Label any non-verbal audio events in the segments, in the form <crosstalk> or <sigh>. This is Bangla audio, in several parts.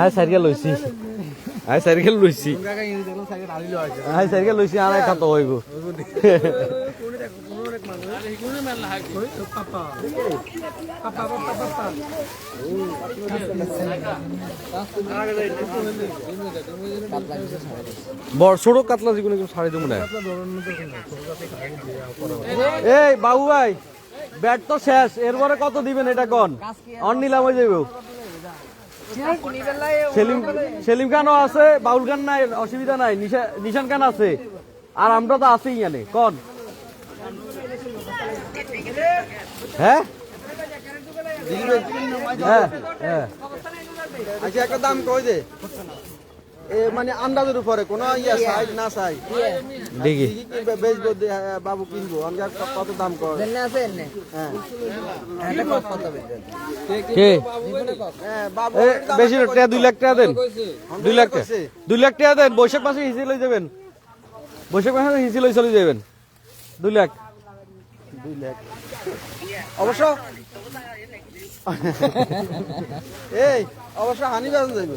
আয় সাইকেল লইছি আয় সাইকেল লইছি আয় সাইকেল লইছি আর একটা তো হইব। বড় ছোট কাতলা একটু ছাড়ি দেবো না এই বাবু ভাই ব্যাট তো শেষ, এরপরে কত দিবেন এটা কন? অন নিলাম হয়ে যাবে সেলিম খানও আছে, বাউল খান নাই, অসুবিধা নাই, নিশা- নিশান খান আছে। আর আমরা তো আছি এখানে কন? হ্যাঁ? হ্যাঁ হ্যাঁ। আচ্ছা একটা দাম কই দে? মানে আন্দাজের উপরে কোন ইয়া সাইজ না সাই দেখি। কিনবে বেচবো হ্যাঁ, বাবু কিনবো কত দাম কর হ্যাঁ। কে? হ্যাঁ, বাবু এ, বেশি টাকা দুই লাখ টাকা দেন। দুই লাখ টাকা। দুই লাখ টাকা দেন বৈশাখ মাসে হিসি লই যাবেন। বৈশাখ মাসে হিসি লই চলে যাবেন। দুই লাখ। দুই লাখ। অবশ্য <laughs> এই অবশ্য হানি বেচন যাইবে।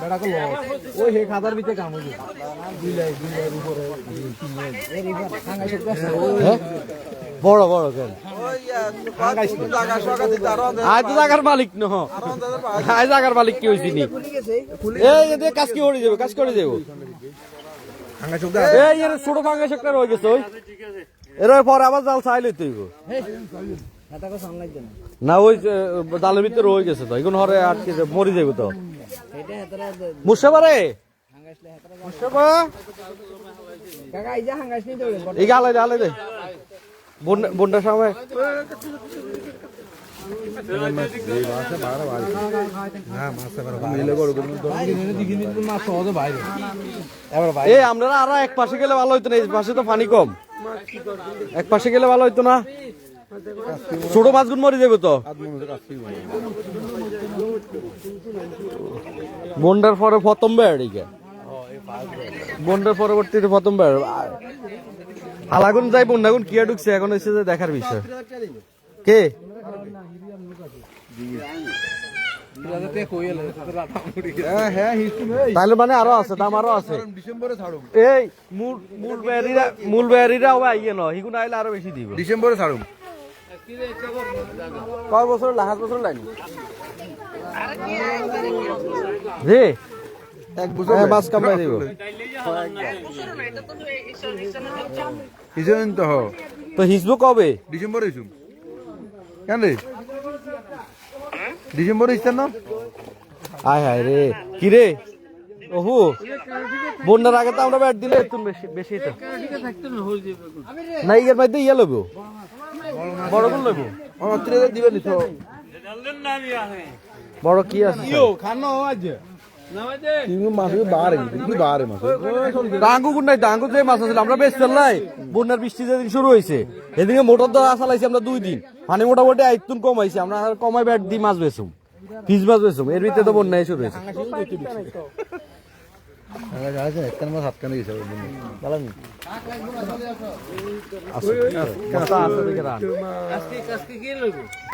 বেড়া কো ওই হে ভিতরে কাম হইছে হ্যাঁ? বড় বড় কেন? তো জায়গার মালিক মালিক কি নি এই এতে কাজ কি করে যাবে কাজ করে যাব এই এর ছোট ফাঙ্গাস একটা রয়ে গেছে ওই। এর পরে আবার জাল চাইলে তুই না। ওই জালের ভিতরে রয়ে গেছে তো এখন হরে আটকে মরি যাবে তো। মুর্শাবারে মুর্শাবা এই গালে গালে দে। বন্যা- বন্যার আমরা আরও এক পাশে গেলে ভালো হইতো না, এই পাশে তো পানি কম। এক পাশে গেলে ভালো হইতো না। ছোট মাছগুন মরে যাবে তো। বন্ডার পরে প্রথম বেড় এইটা বন্ডার পরবর্তীতে প্রথম বেড়। আলাগুন যাই, বন্যাগুন কিয়া ঢুকছে, এখন হচ্ছে যে দেখার বিষয়। কে? তাহলে মানে আরও আছে দাম আরও আছে। এই মূল মূল বেয়ারিরা মূল নয় হিগুন আইলে আরও বেশি দিব। ডিসেম্বরে ছাড়ুম। কয় বছর লাহাজ বছর লাইনি? রে এক বছর মাছ কামড়াই দিব। হিসেবে তো হ। তো হিসবো কবে? ডিসেম্বরে হিসুম। কেন রে? ডিসেম্বরে ইচ্ছেন না? আয় হায় রে। কি রে? ওহু। বন্যার আগে তো আমরা ব্যাট দিলে একটু বেশি বেশি তো না ইয়ের মধ্যে ইয়ে লবো বড় কোন লবো অত্রিশ দিবেন তো। বড় কি আছে? খানো মাছ বাহারে কি বাহারে মাছ। ডাঙ্গু কোন নাই ডাঙ্গু যে মাছ আছিল আমরা বেশ ফেললাই বন্যার বৃষ্টি যেদিন শুরু হয়েছে এদিকে মোটর ধরা চালাইছি আমরা দুই দিন। মানে মোটামুটি আইতুন আমরা কমাই ব্যাট মাছ ফিস মাছ বেচুম। এর ভিতরে তো শুরু হয়েছে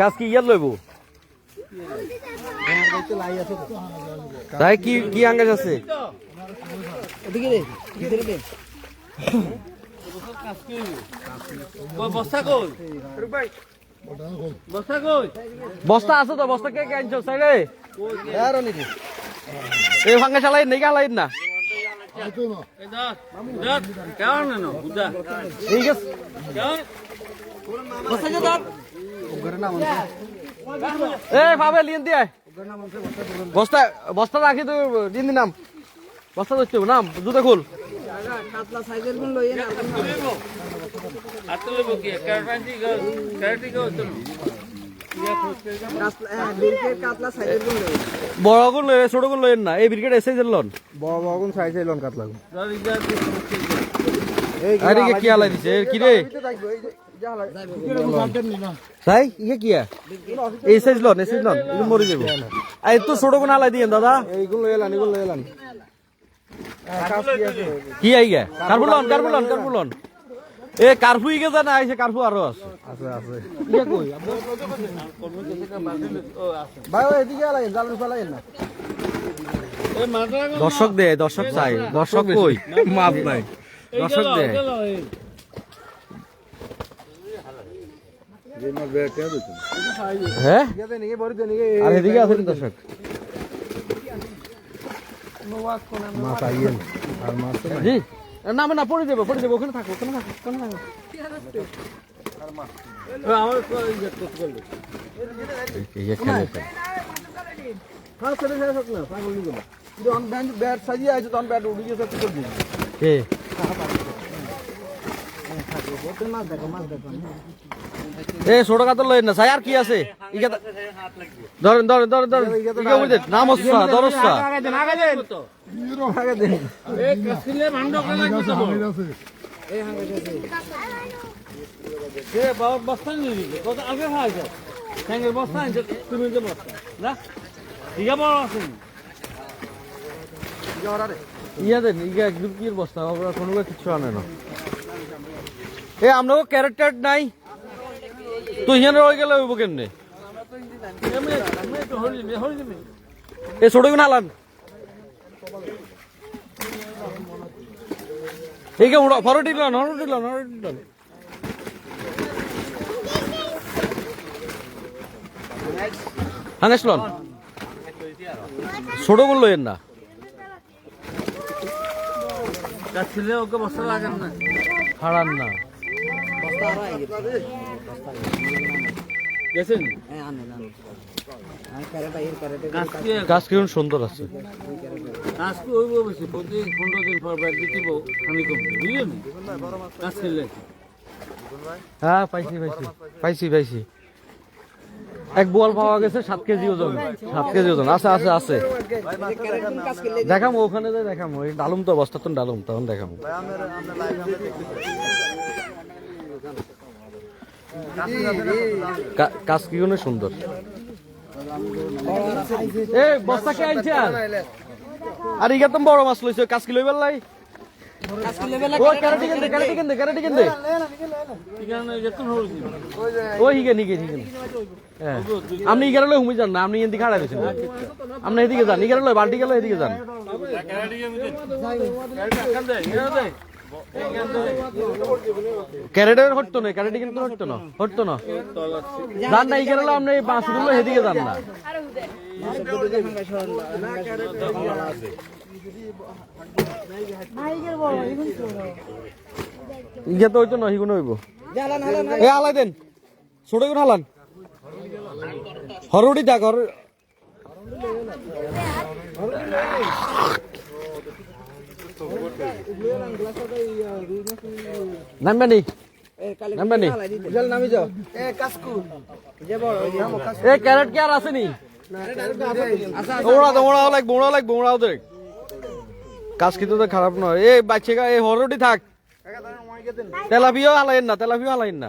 কাজ কি ইয়ার লইব? তাই কি কি আঙ্গাজ আছে? বস্তা আছে তো বস্তা কে কে আনছো সাইডে এই ভাঙ্গা চালাই নেই গালাই না? ঠিক আছে এ ভাবে লিন দিয়ে বস্তা বস্তা রাখি দিন দিন নাম। বস্তা নাম জুতা খুল। বড় গুণ লয়ে ছোট গুণ লয়েন না। এই ব্রিগেড এসে লন। বড় বড় গুণ সাইজের লন কাতলা ইয়ে কি আলাই দিছে? কি রে? তাই ইয়ে কি এই সাইজ লন এই সাইজ লন এগুলো মরে যাব। এই তো ছোট গুণ আলাই দিয়েন দাদা। এইগুলো এলান এগুলো এলান কি আই গে? কার্বু লন কার্বু লন কার্বু লন। এ কার্ফু ইগে জানা আইছে কার্ফু আরও আছে। আছে আছে ইয়ে কই? ভাই এদিকে এলাই জাল ফেলাই না দর্শক দে দর্শক চাই। দর্শক কই? মাপ নাই। দর্শক দে যে মাছ বেড়ে টেয়া দিচ্ছেন হ্যাঁ? আর এদিকে আছেন দর্শক? মাছ তো জি। না না পড়ে যাব পড়ে যাব ওখানে থাকো ওখানে থাকো ওখানে থাকো। হ্যাঁ কে? মাছ দেখো মাছ দেখো। এ ছোট কাতর লইন না চাই আর কি আছে? ধরেন ধরেন ধরেন ধরেন। নাম ইয়া বস্তা? আমরা কোনো কিছু আনে না। এ আমরাও ক্যারেক্টার নাই। তো ইহানে রয়ে গেলে হইব কেমনে? এ ছোট গুণ হালান এইকে উড়া ফরটি লন হরটি লন হরটি লন হানেস লন। ছোট গুণ লইয়েন না। হারান না হ্যাঁ আনে না? আমি ক্যারেটা এর ক্যারেটে গাছ কিরণ সুন্দর আছে। বসে? প্রতি পনেরো দিন পর কমবে বুঝলেন? হ্যাঁ পাইছি পাইছি। পাইছি পাইছি। এক বোয়াল পাওয়া গেছে সাত কেজি ওজন। সাত কেজি ওজন। আছে আছে আছে। দেখাম ওখানে যাই দেখাম। ওই ডালুম তো অবস্থা তো ডালুম তখন দেখাম। কাজ কি গুণে সুন্দর। এ বস্তা কে আনছে আর? আর ইগা তো বড় মাছ লইছে কাজ কি লইবার লাই কেন কেন কেন আপনি ইগারে লই হুমি যান না আপনি এদিকে আপনি এদিকে যান ইগারে লই বালটি গেলে এদিকে যান। ক্যারেটের হটতো না ক্যারেটে কিন্তু হটতো না হটতো না যান না লই আপনি বাঁশগুলো এদিকে যান না। ইগে তো হইতো না হিগুন হইব। এ আলাই দেন। ছোট করে হালান। হরুটি থাক হর নামবে নি নামবে নি জল নামি যাও এ কাসকু যে বড় এ ক্যারেট কি আর আছে নি? ওড়া তো ওড়াও লাগবে ওড়াও লাগবে ওড়াও দেখ কাজ কিন্তু তো খারাপ নয়। এ বাচ্চা গা এ হরুটি থাক। তেলাপিও হালাইন না তেলাপিও হালাইন না।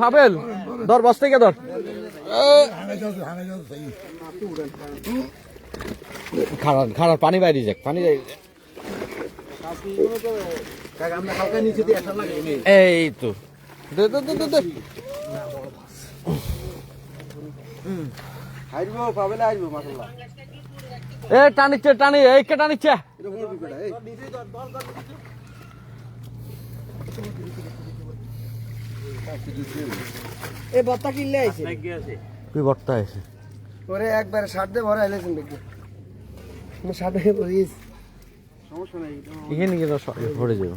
ফাবেল ধর বস থেকে ধর। খাড়ান খাড়ান পানি বাইরে যাক পানি এই তো। দে এ টানিচ্ছে টানি এই কে টানিচ্ছে? এই এই বত্তা কিনলে আইছে। তুই বর্তা আছে ওরে একবার ষাট দিয়ে ভরা এলেছেন দেখি। আমি ষাট পড়িয়েছি এখানে গিয়ে ভরে যাব।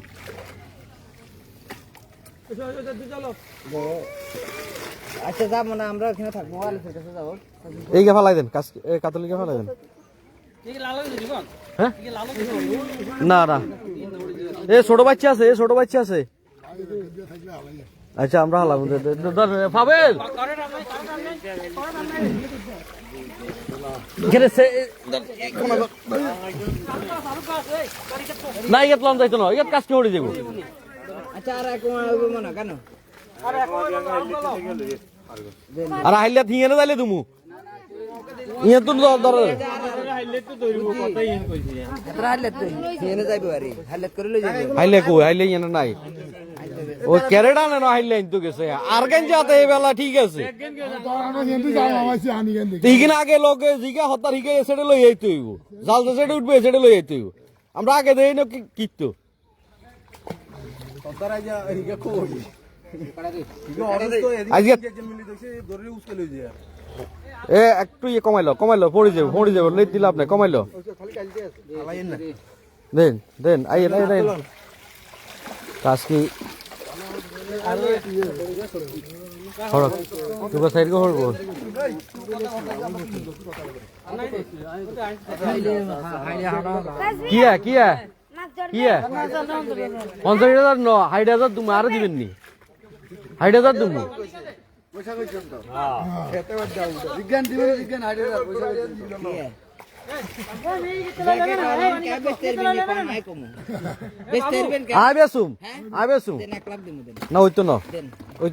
আচ্ছা যাব না আমরা ওখানে থাকব। আলিফের কাছে যাব। এই গে ফালাই দেন কাজ কাতলিকে ফালাই দেন। হ্যাঁ? না না। এ ছোট বাচ্চা আছে এ ছোট বাচ্চা আছে। আচ্ছা আমরা হালাম। পাবেল না ইগাত লম যাইতো না ইগাত কাজ কি যাব আচ্ছা আর এক মনে কেন? আর না যাইলে তুমি ইয়ে তো দর হাইলে কো হাইলে নাই। ও ক্যারেডা না হাইলে তো গেছে। আর কেন যাতে এই বেলা ঠিক আছে। তিন আগে লোকে জিগা হতার হিগে সেটা লই আইতে হইব। জাল তো সেটা উঠবে সেটা লই আইতে হইব। আমরা আগে দেই না কিত্তো। আজকে এ, একটু ইয়ে কমাইলো কমাইলো, পড়ে যাব পড়ে যাব, লেট দিলে আপনি কমাইলো। দেন দেন, আইয়েন আইয়েন আইয়েন। কাজ কি? হরক তুই সাইড কিয়া কিয়া? কিয়া? পঞ্চাশ হাজার ন ষাট হাজার তুমি আরও দিবেন নি। ষাট হাজার তুমি পয়সা কে কে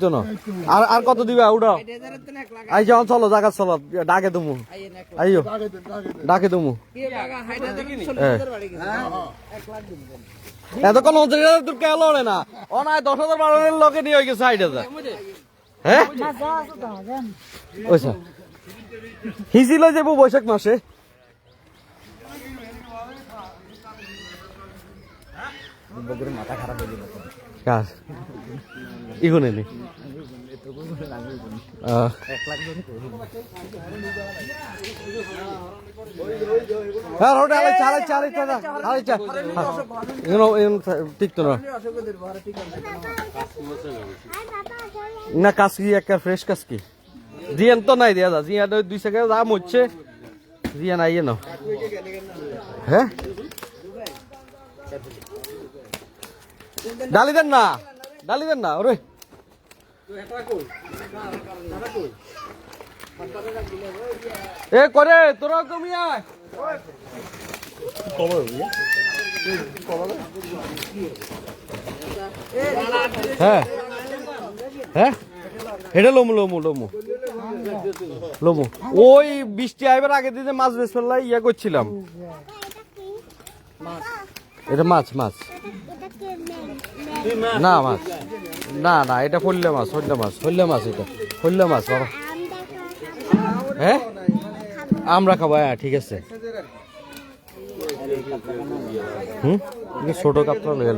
তো না আর আর কত দিবে? উঠাও। 60000 তো আই যাও চলো জায়গা চলো ডাকে তুমি আইও। ডাকে তুমি কি টাকা 60000 16000 বাড়ি গেছে। এক লাখ দিমু দেন। এতক্ষণ তোর কেন লড়ে না। না দশ হাজার বাড়ানোর লোকে নিয়ে গেছে ষাট হাজার। হ্যাঁ ওইসা হিজিল যাব বৈশাখ মাসে। মাথা ইগুনে হয়ে যাবে। আলাই চালাই চালাই চালাই আলাই চা এগুলো এগুলো টিকতো না। না কাসকি একটা ফ্রেশ কাসকি জিয়ান তো নাই দিয়া ওই দুই সেকেন্ড দাম হচ্ছে। জিয়ান আইয়ে না হ্যাঁ? ডালি দেন না, ডালি দেন না, ওরে। এ করে তোরা কমি হ্যাঁ। হ্যাঁ? এটা লমু লমু লমু। লমু। ওই বৃষ্টি আইবার আগে দিতে মাছ বেশ ইয়া করছিলাম। এটা মাছ মাছ। না মাছ না না, এটা ফল্লে মাছ ফল্লে মাছ ফল্লে মাছ এটা, ফল্লে মাছ, বাবা। হ্যাঁ? আমরা খাব হ্যাঁ ঠিক আছে। হুম? ছোট কাপড় লেগে